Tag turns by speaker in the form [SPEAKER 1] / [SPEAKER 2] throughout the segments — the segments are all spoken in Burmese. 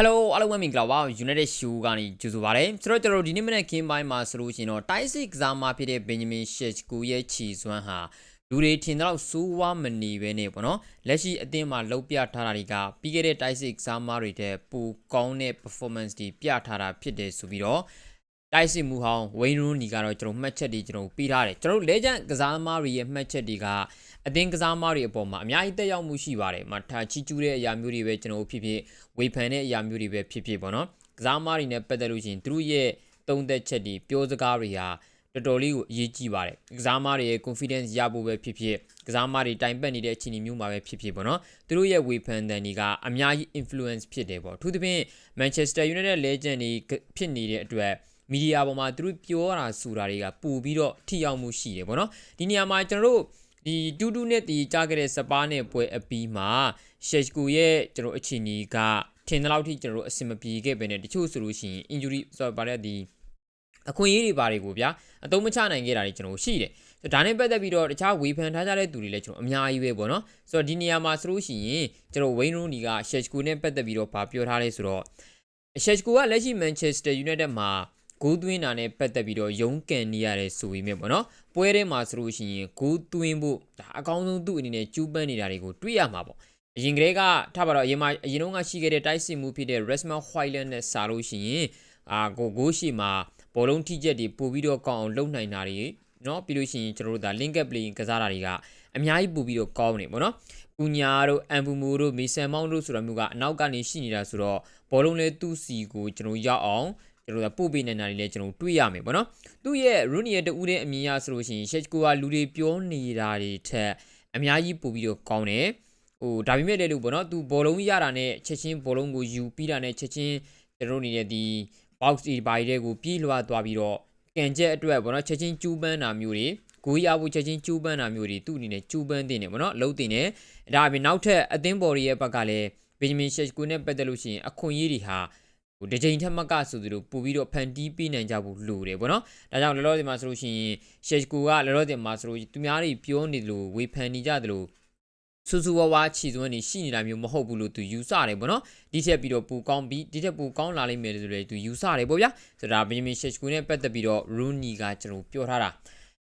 [SPEAKER 1] Hello အားလုံးပဲမင်္ဂလာပါ United Show ကနေကြိုဆိုပါရစေဆိုတော့ကျွန်တော်တို့ဒီနေ့မနေ့ခင်းပိုင်းမှာဆိုလို့ရှိရင်တော့ Tyson ကစားမဖြစ်တဲ့ Benjamin Sheshko ရဲ့ခြေစွမ်းဟာလူတွေထင်တော့စိုးဝါမနေပဲနဲ့ပေါ့နော်လက်ရှိအသင်းမှာလောက်ပြထားတာတွေကပြီးခဲ့တဲ့ Tyson ကစားမတွေတဲ့ပိုကောင်းတဲ့ performance တွေပြထားတာဖြစ်တယ်ဆိုပြီးတော့ တိုက်စစ်မှုဟောင်းဝိန်းရူနီကတော့ကျွန်တော်မှတ်ချက်တွေကျွန်တော်ပေးထားတယ်ကျွန်တော် legend ကစားသမားတွေရဲ့မှတ်ချက်တွေကအသင်းကစားသမားတွေအပေါ်မှာအများကြီးတက်ရောက်မှုရှိပါတယ်။မထားချီကျူးတဲ့အရာမျိုးတွေပဲကျွန်တော်ဖြစ်ဖြစ်ဝေဖန်တဲ့အရာမျိုးတွေပဲဖြစ်ဖြစ်ပေါ့နော်။ကစားသမားတွေနဲ့ပတ်သက်လို့ရှိရင်သူတို့ရဲ့သုံးသက်ချက်တွေပြောစကားတွေဟာတော်တော်လေးကိုအရေးကြီးပါတယ်။ကစားသမားတွေရဲ့ confidence ရဖို့ပဲဖြစ်ဖြစ်ကစားသမားတွေတိုင်ပတ်နေတဲ့အခြေအနေမျိုးမှာပဲဖြစ်ဖြစ်ပေါ့နော်။သူတို့ရဲ့ဝေဖန်တဲ့နေကအများကြီး influence ဖြစ်တယ်ပေါ့။အထူးသဖြင့် Manchester United legend တွေဖြစ်နေတဲ့အတွက် မီဒီယာပေါ်မှာသူတို့ပြောတာဆိုတာတွေကပို့ပြီးတော့ထိရောက်မှုရှိတယ်ပေါ့နော်ဒီနေရာမှာကျွန်တော်တို့ဒီတူတူနဲ့ဒီကြားခဲ့တဲ့စပါးနဲ့ပွဲအပီးမှာရှက်ကူရဲ့ကျွန်တော်အခြေအနေကထင်တဲ့လောက်ထိကျွန်တော်တို့အဆင်မပြေခဲ့ပဲနဲ့တချို့ဆိုလို့ရှိရင် injury ဆိုပါတဲ့ဒီအခွင့်အရေးတွေပါတယ်ကိုဗျာအသုံးမချနိုင်ခဲ့တာတွေကျွန်တော်ရှိတယ်ဆိုတော့ဒါနဲ့ပတ်သက်ပြီးတော့တခြားဝေဖန်ထားကြတဲ့သူတွေလည်းကျွန်တော်အများကြီးပဲပေါ့နော်ဆိုတော့ဒီနေရာမှာဆိုလို့ရှိရင်ကျွန်တော်ဝိန်းရိုနီကရှက်ကူနဲ့ပတ်သက်ပြီးတော့ဗာပြောထားလဲဆိုတော့ရှက်ကူကလက်ရှိ Manchester United မှာ ဂိုးသွင်းတာနဲ့ပတ်သက်ပြီးတော့ရုံးကန်နေရတယ်ဆိုပေမဲ့ပေါ့နော်ပွဲထဲမှာဆိုလို့ရှိရင်ဂိုးသွင်းဖို့ဒါအကောင်းဆုံးသူ့အနေနဲ့ကျူးပန်းနေတာတွေကိုတွေ့ရမှာပေါ့အရင်ကတည်းကထပါတော့အရင်မှာအရင်တုန်းကရှိခဲ့တဲ့တိုက်စစ်မှုဖြစ်တဲ့ Resmond Whiteland နဲ့စာလို့ရှိရင်အာကိုဂိုးရှိမှာဘောလုံးထိကျက်တွေပို့ပြီးတော့ကောင်းအောင်လုပ်နိုင်တာတွေနော်ပြီးလို့ရှိရင်ကျွန်တော်တို့ဒါ link up playing ကစားတာတွေကအများကြီးပို့ပြီးတော့ကောင်းနေပေါ့နော်။ကုညာတို့အန်ပူမူတို့မေဆန်မောင်းတို့ဆိုတာမျိုးကအနောက်ကနေရှိနေတာဆိုတော့ဘောလုံးလဲသူ့စီကိုကျွန်တော်ရောက်အောင် ကျွန်တော်တို့ပို့ပေးနေတာတွေလည်းကျွန်တော်တွေ့ရမယ်ပေါ့နော်သူ့ရဲ့ Rooney ရဲ့တူးတဲ့အမြင်ရဆိုလို့ရှိရင် Sheshko ကလူတွေပြောနေတာတွေထက်အများကြီးပို့ပြီးတော့ကောင်းတယ်ဟိုဒါပေမဲ့လည်းလို့ပေါ့နော်သူဘောလုံးရတာနဲ့ချက်ချင်းဘောလုံးကိုယူပြီးတာနဲ့ချက်ချင်းကျွန်တော်တို့နေတဲ့ဒီ box ဒီဘိုင်တွေကိုပြေးလွှားသွားပြီးတော့ကန်ချက်အတွက်ပေါ့နော်ချက်ချင်းကျူးပန်းတာမျိုးတွေကိုရဖို့ချက်ချင်းကျူးပန်းတာမျိုးတွေသူ့အနေနဲ့ကျူးပန်းတင်တယ်ပေါ့နော်လုံးတင်တယ်ဒါအပြင်နောက်ထပ်အသင်းဘော်ရီရဲ့ဘက်ကလည်းဘင်ဂျမင်ရှက်ကိုနဲ့ပတ်သက်လို့ရှိရင်အခွင့်အရေးတွေဟာ ဟိုတစ်ချိန်ထက်မကဆိုသူတို့ပို့ပြီးတော့ဖန်တီးပေးနိုင်ကြဖို့လိုတယ်ပေါ့နော်ဒါကြောင့်လောလောဆယ်မှာဆိုလို့ရှိရင်ရှက်ကိုကလောလောဆယ်မှာဆိုလို့သူများတွေပြောနေတယ်လို့ဝေဖန်နေကြတယ်လို့ဆူဆူဝါးဝါခြေစွမ်းနေရှိနေတာမျိုးမဟုတ်ဘူးလို့သူယူဆတယ်ပေါ့နော်ဒီထက်ပြီးတော့ပူကောင်းပြီးဒီထက်ပူကောင်းလာလိမ့်မယ်ဆိုလည်းသူယူဆတယ်ပေါ့ဗျာဆိုတော့ဘင်ဂျမင်ရှက်ကိုနဲ့ပတ်သက်ပြီးတော့ရူနီကကျွန်တော်ပြောထားတာ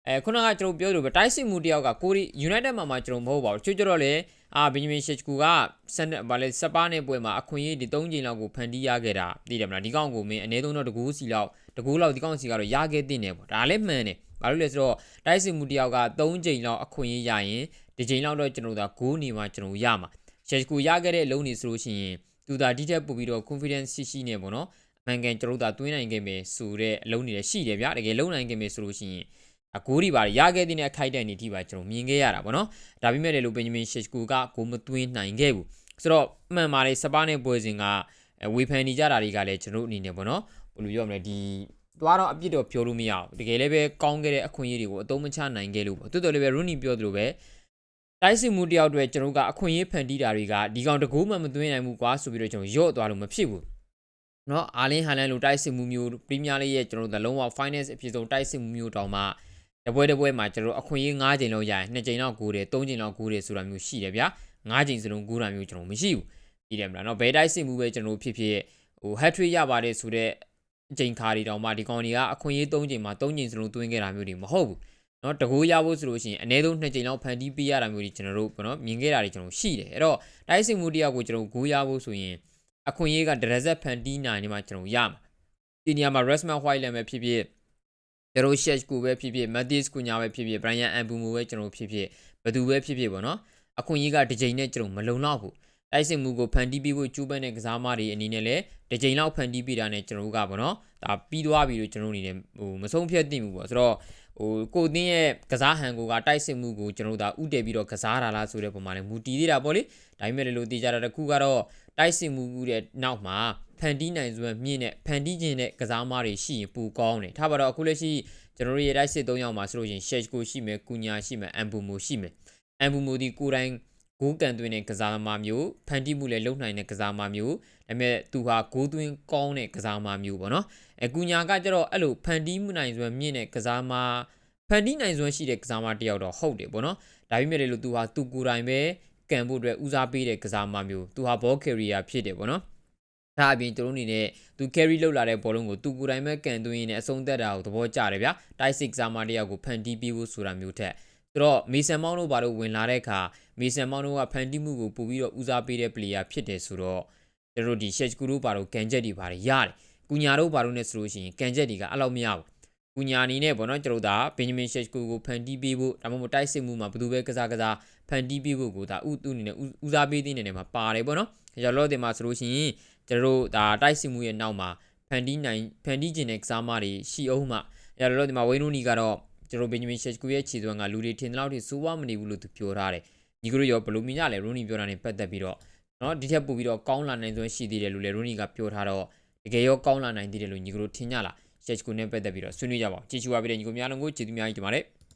[SPEAKER 1] အဲခုနကကျွန်တော်ပြောလို့ပဲတိုက်စစ်မှုတယောက်ကကိုရီ United မှာမှကျွန်တော်မဟုတ်ပါဘူးချွတ်ကြတော့လေ အာဘင်ဂျမင်ရှက်ကူကဆန်ဗာလေစပါးနဲ့ပွဲမှာအခွင့်အရေးဒီ၃ချိန်လောက်ကိုဖန်တီးရခဲ့တာသိတယ်မလားဒီကောင်ကိုမင်းအနည်းဆုံးတော့တကူစီလောက်တကူလောက်ဒီကောင်စီကတော့ရခဲ့တဲ့နေပေါ့ဒါလည်းမှန်တယ်ဘာလို့လဲဆိုတော့တိုက်စစ်မှုတယောက်က၃ချိန်လောက်အခွင့်အရေးရရင်ဒီချိန်လောက်တော့ကျွန်တော်တို့ကဂိုးနေမှာကျွန်တော်ရမှာရှက်ကူရခဲ့တဲ့အလုံးနေဆိုလို့ရှိရင်သူသာဒီထက်ပိုပြီးတော့ confidence ရှိရှိနေပေါ့နော်အမှန်ကန်ကျွန်တော်တို့သာတွင်းနိုင်ခဲ့မယ်ဆိုတဲ့အလုံးနေလည်းရှိတယ်ဗျာတကယ်လုံးနိုင်ခဲ့မယ်ဆိုလို့ရှိရင် အကိုးတွေပါရခဲ့တဲ့အခိုက်အတန့်တွေထိပါကျွန်တော်မြင်ခဲ့ရတာပေါ့နော်ဒါပေမဲ့လည်းလို့ဘင်ဂျမင်ရှစ်ကူကကိုမသွင်းနိုင်ခဲ့ဘူးဆိုတော့မှန်ပါတယ်စပါးနဲ့ပွဲစဉ်ကဝေဖန်နေကြတာတွေကလည်းကျွန်တော်အနေနဲ့ပေါ့နော်ဘယ်လိုပြောမလဲဒီသွားတော့အပြစ်တော့ပြောလို့မရဘူးတကယ်လည်းပဲကောင်းခဲ့တဲ့အခွင့်အရေးတွေကိုအသုံးမချနိုင်ခဲ့လို့ပေါ့တော်တော်လည်းပဲရူနီပြောသလိုပဲတိုက်စစ်မှုတယောက်တည်းကျွန်တော်ကအခွင့်အရေးဖန်တီးတာတွေကဒီကောင်တကူမှမသွင်းနိုင်ဘူးကွာဆိုပြီးတော့ကျွန်တော်ရော့သွားလို့မဖြစ်ဘူးเนาะအာလင်းဟန်လန်လိုတိုက်စစ်မှုမျိုးပရီးမီးယားလိရဲ့ကျွန်တော်တို့လုံးဝ finance အဖြစ်ဆုံးတိုက်စစ်မှုမျိုးတောင်မှ တပွဲတပွဲမှာကျွန်တော်အခွင့်အရေး9ချိန်လောက်ရရင်2ချိန်လောက်ကူတယ်3ချိန်လောက်ကူတယ်ဆိုတာမျိုးရှိတယ်ဗျာ9ချိန်စလုံးကူတာမျိုးကျွန်တော်မရှိဘူးပြီးတယ်မလားเนาะဘယ်တိုက်စစ်မှုပဲကျွန်တော်ဖြစ်ဖြစ်ဟို hat trick ရပါတယ်ဆိုတဲ့အချိန်ခါတွေတောင်မှဒီကောင်တွေကအခွင့်အရေး3ချိန်မှာ3ချိန်စလုံးသွင်းခဲ့တာမျိုးတွေမဟုတ်ဘူးเนาะတကူရဖို့ဆိုလို့ရှိရင်အနည်းဆုံး2ချိန်လောက်ဖန်တီးပေးရတာမျိုးတွေကျွန်တော်တို့ပေါ့နော်မြင်ခဲ့တာတွေကျွန်တော်ရှိတယ်အဲ့တော့တိုက်စစ်မှုတရားကိုကျွန်တော်ဂိုးရဖို့ဆိုရင်အခွင့်အရေးကဒရက်ဆက်ဖန်တီးနိုင်နေမှာကျွန်တော်ရမှာဒီနေရာမှာ Resman White လည်းပဲဖြစ်ဖြစ် ကျွန်တော် Shesh ကိုပဲဖြစ်ဖြစ် Matis ကူညာပဲဖြစ်ဖြစ် Brian Ambumo ပဲကျွန်တော်ဖြစ်ဖြစ်ဘယ်သူပဲဖြစ်ဖြစ်ပေါ့နော်အခွင့်အရေးကတစ်ချိန်နဲ့ကျွန်တော်မလုံလောက်ဘူးတိုက်စစ်မှုကိုဖန်တီးပြီးဖို့ကျူးပန်းတဲ့ကစားမတွေအနေနဲ့လည်းတစ်ချိန်လောက်ဖန်တီးပြီးတာနဲ့ကျွန်တော်တို့ကပေါ့နော်ဒါပြီးသွားပြီလို့ကျွန်တော်အနေနဲ့ဟိုမဆုံးဖြတ်သင့်ဘူးပေါ့ဆိုတော့ ဟိုကိုသင်းရဲ့ကစားဟန်ကိုကတိုက်စစ်မှုကိုကျွန်တော်တို့ဒါဥတည်ပြီးတော့ကစားတာလားဆိုတဲ့ပုံမှာလည်းမူတည်သေးတာပေါ့လေဒါပေမဲ့လည်းလို့တည်ကြတာတခုကတော့တိုက်စစ်မှုရဲ့နောက်မှာဖန်တီးနိုင်စွမ်းမြင့်တဲ့ဖန်တီးခြင်းတဲ့ကစားမတွေရှိရင်ပူကောင်းတယ်ထားပါတော့အခုလက်ရှိကျွန်တော်တို့ရဲ့တိုက်စစ်၃ယောက်မှာဆိုလို့ရှိရင် Shesh ကိုရှိမယ်၊ကူညာရှိမယ်၊အမ်ဘူမိုရှိမယ်။အမ်ဘူမိုဒီကိုတိုင်း ဂိုးကန်သွင်းတဲ့ကစားသမားမျိုးဖန်တီးမှုလည်းလုံနိုင်တဲ့ကစားသမားမျိုးဒါပေမဲ့သူဟာဂိုးသွင်းကောင်းတဲ့ကစားသမားမျိုးပေါ့နော်။အကူညာကကျတော့အဲ့လိုဖန်တီးမှုနိုင်စွမ်းမြင့်တဲ့ကစားသမားဖန်တီးနိုင်စွမ်းရှိတဲ့ကစားသမားတယောက်တော့ဟုတ်တယ်ပေါ့နော်။ဒါပေမဲ့လည်းသူဟာသူကိုယ်တိုင်ပဲကန်ဖို့အတွက်ဦးစားပေးတဲ့ကစားသမားမျိုးသူဟာဘောကယ်ရီယာဖြစ်တယ်ပေါ့နော်။ဒါအပြင်သူတို့အနေနဲ့သူ carry လောက်လာတဲ့ဘောလုံးကိုသူကိုယ်တိုင်ပဲကန်သွင်းရင်းနဲ့အဆုံးသက်တာကိုသဘောကျတယ်ဗျာတိုက်စစ်ကစားမတစ်ယောက်ကိုဖန်တီးပြီးဖို့ဆိုတာမျိုးထက် ဆိုတော့မေဆန်မောင်းတို့ဘာလို့ဝင်လာတဲ့အခါမေဆန်မောင်းတို့ကဖန်တီးမှုကိုပို့ပြီးတော့ဦးစားပေးတဲ့ player ဖြစ်တယ်ဆိုတော့ကျွန်တော်တို့ဒီ Shech ကူတို့ဘာလို့ကန်ချက်တွေပါတယ်ရတယ်ကုညာတို့ဘာလို့နဲ့ဆိုလို့ရှိရင်ကန်ချက်တွေကအဲ့လောက်မရဘူးကုညာအနေနဲ့ပေါ့နော်ကျွန်တော်တို့ဒါဘင်ဂျမင်ရှက်ကူကိုဖန်တီးပေးဖို့ဒါမှမဟုတ်တိုက်စစ်မှုမှာဘယ်သူပဲကစားကစားဖန်တီးပေးဖို့ကိုဒါဥသူအနေနဲ့ဦးစားပေးတဲ့နေနဲ့မှာပါတယ်ပေါ့နော်။ကျွန်တော်တို့ဒီမှာဆိုလို့ရှိရင်ကျွန်တော်တို့ဒါတိုက်စစ်မှုရဲ့နောက်မှာဖန်တီးနိုင်ဖန်တီးကျင်တဲ့ကစားမတွေရှိအောင်မှကျွန်တော်တို့ဒီမှာဝိန်းနိုနီကတော့ ကျွန်တော်ဘင်ဂျမင်ရှက်ကူရဲ့ခြေစွမ်းကလူတွေထင်တဲ့လောက်ထိစိုးဝါမနေဘူးလို့သူပြောထားတယ်။ညီကတို့ရောဘယ်လိုမြင်ကြလဲရိုနီပြောတာနဲ့ပတ်သက်ပြီးတော့နော်ဒီထက်ပိုပြီးတော့ကောင်းလာနိုင်စွမ်းရှိသေးတယ်လို့လည်းရိုနီကပြောထားတော့တကယ်ရောကောင်းလာနိုင်သေးတယ်လို့ညီကတို့ထင်ကြလားရှက်ကူနဲ့ပတ်သက်ပြီးတော့ဆွေးနွေးကြပါဦး။ကြည့်ချူပါပြီးတဲ့ညီကိုများလုံးကိုကျေးဇူးများကြီးတင်ပါတယ်။